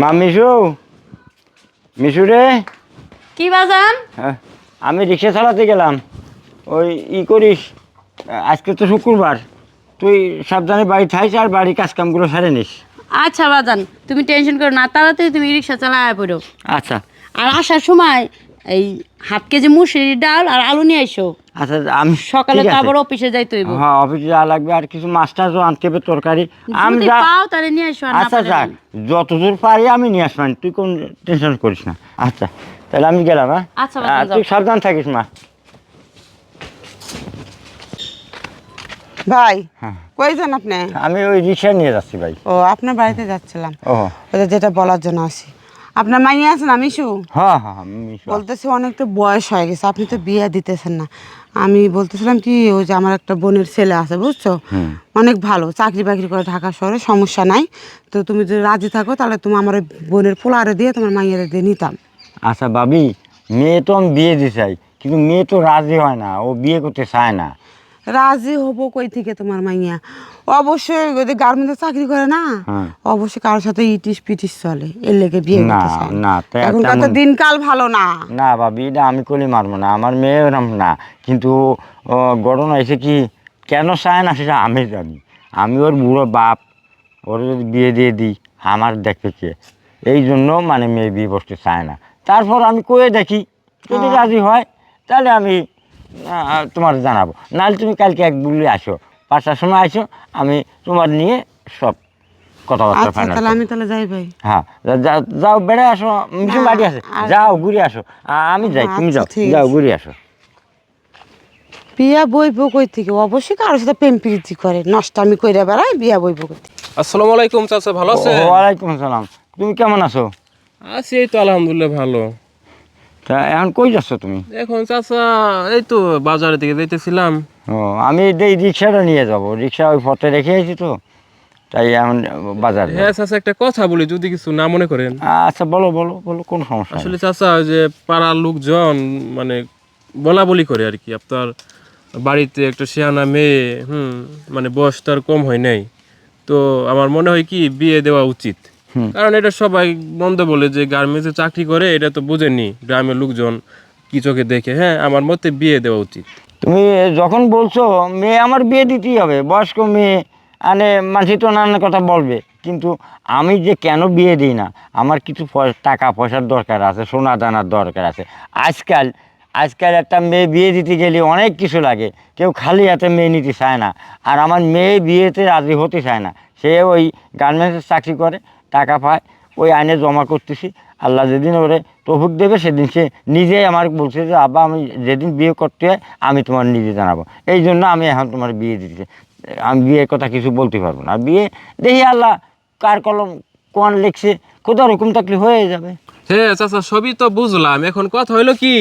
মা মিশু? মিশু রে? কি বাজান? হ্যাঁ, আমি রিক্সা চালাতে গেলাম। ওই ই করিস আজকে তো শুক্রবার। তুই সাবধানে বাড়ি থাইস আর বাড়ির কাজকামগুলো সারে নিস। আচ্ছা বাজান তুমি টেনশন করো না তাড়াতাড়ি তুমি রিক্সা চালায় পড়ো। আচ্ছা। আর আসার সময় এই হাফ কেজি মুসুরির ডাল আর আলু নিয়ে আইসো। আচ্ছা আমি সকালে ঠিক তো আবার অফিসে যাইতে হইব। হ্যাঁ অফিসে যাওয়া লাগবে আর কিছু মাছ টাছও আনতে হবে তরকারি। আমি পাও তাহলে নিয়ে আইসো আচ্ছা যাক। যতদূর পারি আমি নিয়ে আসবেন তুই কোন টেনশন করিস না। আচ্ছা তাহলে আমি গেলাম হ্যাঁ? আচ্ছা। তুই সাবধান থাকিস মা। ভাই হ্যাঁ। কই যান আপনি? আমি ওই রিক্সা নিয়ে যাচ্ছি ভাই। ও আপনার বাড়িতে যাচ্ছিলাম। ও ওটা যেটা বলার জন্য আসি। আপনার মাইয়া আছেন আমি শু হ্যাঁ হ্যাঁ হ্যাঁ, মিশু। বলতেছি অনেক তো বয়স হয়ে গেছে আপনি তো বিয়ে দিতেছেন না। আমি বলতেছিলাম কি ওই যে আমার একটা বোনের ছেলে আছে বুঝছ? অনেক ভালো চাকরি বাকরি করে ঢাকা শহরে সমস্যা নাই। তো তুমি যদি রাজি থাকো তাহলে তুমি আমার ওই বোনের পোলারে দিয়ে তোমার মাইয়ারে দিয়ে নিতাম। আচ্ছা বাবি মেয়ে তো আমি বিয়ে দিতে চাই কিন্তু মেয়ে তো রাজি হয় না ও বিয়ে করতে চায় না। রাজি হব কই থেকে তোমার মাইয়া? অবশ্যই ওই যে গার্মেন্টে চাকরি করে না। হ্যাঁ। অবশ্যই কারোর সাথে ইটিস পিটিস চলে এর লেগে বিয়ে না, করতে চায় না, তা এখনকার তো দিনকাল ভালো না। না ভাবি এটা আমি কলি মারবো না আমার মেয়ে ওরম না। কিন্তু ঘটনা এসে কি কেন চায় না সেটা আমি জানি। আমি ওর বুড়ো বাপ ওর যদি বিয়ে দিয়ে দিই আমার দেখবে কে? এই জন্য মানে মেয়ে বিয়ে বসতে চায় না। তারপর আমি কয়ে দেখি যদি রাজি হয় তাহলে আমি তোমার জানাব। নাহলে তুমি কালকে এক বুলে আসো পাঁচটার সময় আসো আমি তোমার নিয়ে সব কথাবার্তা আচ্ছা ফাইনাল তাহলে আমি তাহলে যাই ভাই। হ্যাঁ যাও বেড়ে আসো মিশু বাড়ি আছে যাও ঘুরে আসো। আ- আমি যাই তুমি আচ্ছা, যাও যাও ঘুরে আসো। বিয়া বইব কই থেকে? অবশ্যই কারোর সাথে প্রেম প্রীতি করে নষ্ট আমি কইরা বেড়াই বিয়া বইব কই আসসালামু আলাইকুম চাচা ভালো আছেন? আসসালাম। তুমি কেমন আছো? আছি এই তো আলহামদুলিল্লাহ ভালো। তা এখন কই যাচ্ছ তুমি? এখন চাচা এই তো বাজারের দিকে যাইতেছিলাম। ও আমি এই রিক্সাটা নিয়ে যাব। রিক্সা ওই পথে রেখে আছি তো তাই এখন বাজার হ্যাঁ চাচা একটা কথা বলি যদি কিছু না মনে করেন। আচ্ছা বলো বলো বলো কোন সমস্যা? আসলে চাচা ওই যে পাড়ার লোকজন মানে বলা বলি করে আর কি আপনার বাড়িতে একটা শিয়ানা মেয়ে হুম মানে বয়স তার কম হয় নাই। তো আমার মনে হয় কি বিয়ে দেওয়া উচিত। কারণ এটা সবাই বন্ধ বলে যে গার্মেন্টসে চাকরি করে এটা তো বোঝেনি গ্রামের লোকজন কি চোখে দেখে। হ্যাঁ আমার মতে বিয়ে দেওয়া উচিত। তুমি যখন বলছো, মেয়ে আমার বিয়ে দিতেই হবে। বয়স্ক মেয়ে মানে মানুষ তো নানান কথা বলবে। কিন্তু আমি যে কেন বিয়ে দিই না? আমার কিছু টাকা পয়সার দরকার আছে, সোনা দানার দরকার আছে। আজকাল আজকাল একটা মেয়ে বিয়ে দিতে গেলে অনেক কিছু লাগে। কেউ খালি হাতে মেয়ে নিতে চায় না। আর আমার মেয়ে বিয়েতে রাজি হতে চায় না। সে ওই গার্মেন্টসের চাকরি করে, টাকা পায়, ওই আইনে জমা করতেছি। আল্লাহ যেদিন ওরে তফুক দেবে, সেদিন সে নিজেই আমার বলছে যে, আব্বা, আমি যেদিন বিয়ে করতে আমি তোমার নিজে জানাব। এই জন্য আমি এখন তোমার বিয়ে দিতে আমি বিয়ের কথা কিছু বলতে পারব না। বিয়ে দেখি আল্লাহ কার কলম কোন লিখছে কোথাও রকম থাকলে হয়ে যাবে। হ্যাঁ চাচা, সবই তো বুঝলাম। এখন কথা হইল কি,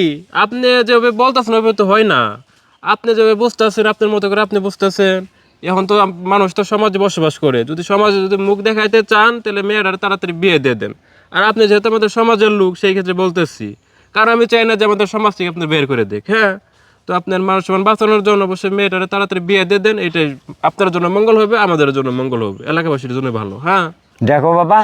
আপনি যেভাবে বলতেছেন, ওইভাবে তো হয় না। আপনি যেভাবে বুঝতেছেন, আপনার মতো করে আপনি বুঝতেছেন। এখন তো মানুষ তো সমাজে বসবাস করে। যদি সমাজে যদি মুখ দেখাইতে চান, তাহলে মেয়েরা তাড়াতাড়ি বিয়ে দিয়ে দেন। আর আপনি যেহেতু আমাদের সমাজের লোক, সেই ক্ষেত্রে বলতেছি। কারণ আমি চাই না যে আমাদের সমাজ থেকে আপনি বের করে দেখ হ্যাঁ? তো আপনার সমান বাঁচানোর জন্য অবশ্যই মেয়েটারে তাড়াতাড়ি বিয়ে দিয়ে দেন, এটাই আপনার জন্য মঙ্গল হবে, আমাদের জন্য মঙ্গল হবে। এলাকাবাসীর জন্য ভালো হ্যাঁ? দেখো বাবা,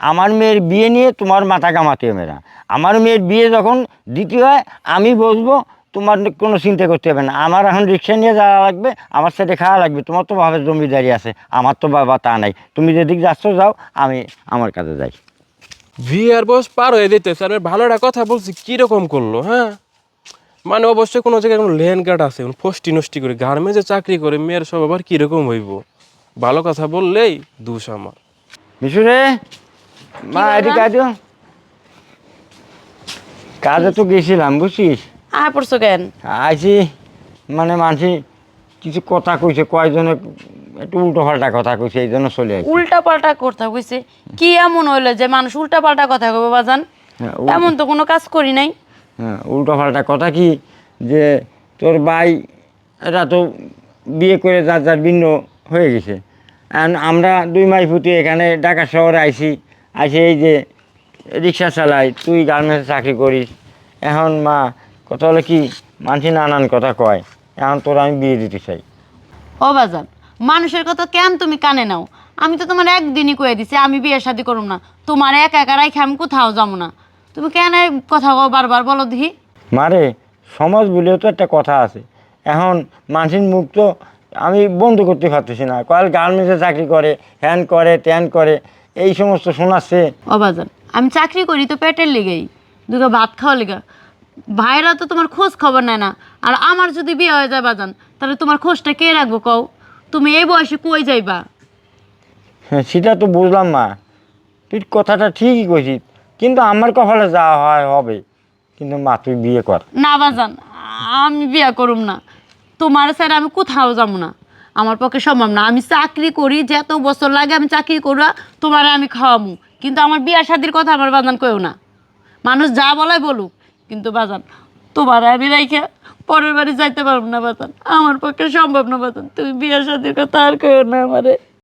আমার মেয়ের বিয়ে নিয়ে তোমার মাথা কামাতে না। আমার মেয়ের বিয়ে যখন দ্বিতীয় হয়, আমি বসবো, তোমার কোনো চিন্তা করতে হবে না। আমার এখন রিক্সা নিয়ে যাওয়া লাগবে, আমার সাথে খাওয়া লাগবে। তোমার তো ভাবে জমিদারি আছে, আমার তো বাবা তা নাই। তুমি যেদিক যাচ্ছ, যাও, আমি আমার কাছে যাই। বিয়ার বয়স পার হয়ে দিতেছে আমি ভালো একটা কথা বলছি কীরকম করল হ্যাঁ? মানে অবশ্যই কোনো জায়গায় কোনো লেন কার্ড আছে ফষ্টি নষ্টি করে গার্মেন্টসে চাকরি করে মেয়ের সব আবার কীরকম হইব? ভালো কথা বললেই দোষ আমার। মিশুরে মা এদিকে আদিও কাজে তো গেছিলাম বুঝছিস? আয় পড়ছো কেন? আইছি মানে মানুষ কিছু কথা কইছে কয়জনে একটু উল্টো পাল্টা কথা কইছে এই জন্য চলে আসি উল্টা পাল্টা করতে কইছে? কি এমন হইল যে মানুষ উল্টা পাল্টা কথা কবে বাজান হ্যাঁ, এমন তো কোনো কাজ করি নাই। হ্যাঁ উল্টো পাল্টা কথা কি? যে তোর ভাই এরা তো বিয়ে করে যার যার ভিন্ন হয়ে গেছে। আমরা দুই মাই ফুটি এখানে ঢাকা শহরে আইছি আইসি এই যে রিক্সা চালাই তুই গার্মেন্টসে চাকরি করিস। এখন মা কথা হলো কি? মানুষ নানান কথা কয়। এখন তোর আমি বিয়ে দিতে চাই। ও বাজান মানুষের কথা কেন তুমি কানে নাও? আমি তো তোমার একদিনই কয়ে দিছি আমি বিয়ে শাদি করুম না। তোমার এক একা রাইখে আমি কোথাও যাব না। তুমি কেন এই কথা বারবার বলো দেখি। মারে সমাজ বলেও তো একটা কথা আছে। এখন মানুষের মুখ তো আমি বন্ধ করতে পারতেছি না। কয়েল গার্মেন্টসে চাকরি করে হ্যান করে ত্যান করে এই সমস্ত শোনাচ্ছে। অবাজান আমি চাকরি করি তো পেটের লেগেই। দুটো ভাত খাওয়া লেগা। ভাইরা তো তোমার খোঁজ খবর নেয় না। আর আমার যদি বিয়ে হয়ে যায় বাজান তাহলে তোমার খোঁজটা কে রাখব কও? তুমি এই বয়সে কই যাইবা? হ্যাঁ সেটা তো বুঝলাম মা তুই কথাটা ঠিকই কইছিস কিন্তু আমার কপালে যাওয়া হয় হবে। কিন্তু মা তুই বিয়ে কর। না বাজান আমি বিয়ে করুম না। তোমার স্যার আমি কোথাও যাব না। আমার পক্ষে সম্ভব না। আমি চাকরি করি যত বছর লাগে আমি চাকরি করা তোমার আমি খাওয়ামু। কিন্তু আমার বিয়া শাদির কথা আমার বাজান কেউ না। মানুষ যা বলাই বলুক কিন্তু বাজান তোমার আমি রাইখে পরের বাড়ি যাইতে পারব না বাতান আমার পক্ষে সম্ভব না বাতান তুমি বিয়ে শাদির কথা আর কেউ না আমারে।